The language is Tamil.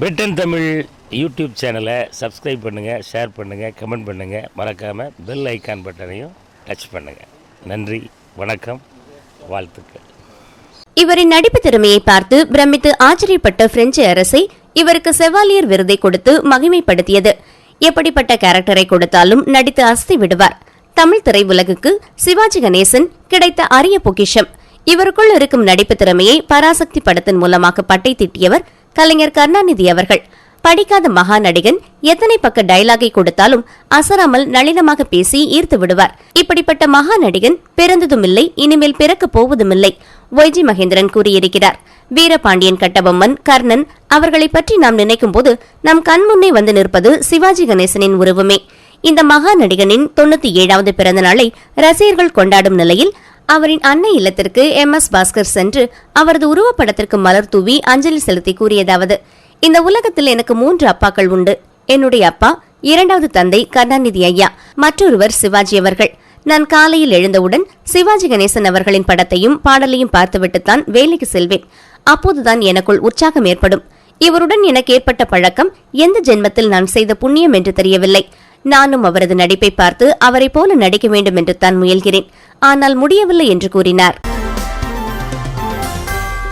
பெட்டன் தமிழ் யூடியூப் சேனலை சப்ஸ்கிரைப் பண்ணுங்கள் ஷேர் பண்ணுங்கள் கமெண்ட் பண்ணுங்கள் மறக்காமல் பெல் ஐக்கான் பட்டனையும் டச் பண்ணுங்கள் நன்றி வணக்கம் வாழ்த்துக்கள். இவரின் நடிப்பு திறமையை பார்த்து பிரமித்து ஆச்சரியப்பட்ட பிரெஞ்சு அரசை இவருக்கு செவாலியர் விருதை கொடுத்து மகிமைப்படுத்தியது. எப்படிப்பட்ட கேரக்டரை கொடுத்தாலும் நடித்து அசத்தி விடுவார். தமிழ் திரையுலகுக்கு சிவாஜி கணேசன் கிடைத்த அரிய பொக்கிஷம். இவருக்குள் இருக்கும் நடிப்பு திறமையை பராசக்தி படத்தின் மூலமாக பட்டை திட்டியவர் கலைஞர் கருணாநிதி அவர்கள். படிக்காத மகா நடிகன் எத்தனை பக்க டைலாகை கொடுத்தாலும் அசராமல் நளினமாக பேசி ஈர்த்து விடுவார். இப்படிப்பட்ட மகா நடிகன் பிறந்ததுமில்லை இனிமேல் பிறக்கப் போவதுமில்லை ஒய்ஜி மகேந்திரன் கூறியிருக்கிறார். வீரபாண்டியன் கட்டபொம்மன் கர்ணன் அவர்களை பற்றி நாம் நினைக்கும் போது நம் கண்முன்னே வந்து நிற்பது சிவாஜி கணேசனின் உருவமே. இந்த மகா நடிகனின் தொண்ணூத்தி ஏழாவது பிறந்த நாளை ரசிகர்கள் கொண்டாடும் நிலையில் அவரின் அன்னை இல்லத்திற்கு எம். எஸ். பாஸ்கர் சென்று அவரது உருவப்படத்திற்கு மலர் தூவி அஞ்சலி செலுத்தி கூறியதாவது இந்த உலகத்தில் எனக்கு மூன்று அப்பாக்கள் உண்டு. என்னுடைய அப்பா இரண்டாவது தந்தை கருணாநிதி ஐயா மற்றொருவர் சிவாஜி அவர்கள். நான் காலையில் எழுந்தவுடன் சிவாஜி கணேசன் அவர்களின் படத்தையும் பாடலையும் பார்த்துவிட்டுத்தான் வேலைக்கு செல்வேன். அப்போதுதான் எனக்குள் உற்சாகம் ஏற்படும். இவருடன் எனக்கு ஏற்பட்ட பழக்கம் எந்த ஜென்மத்தில் நான் செய்த புண்ணியம் என்று தெரியவில்லை. நானும் அவரது நடிப்பை பார்த்து அவரைப் போல நடிக்க வேண்டும் என்று தான் முயல்கிறேன். ஆனால் முடியவில்லை என்று கூறினார்.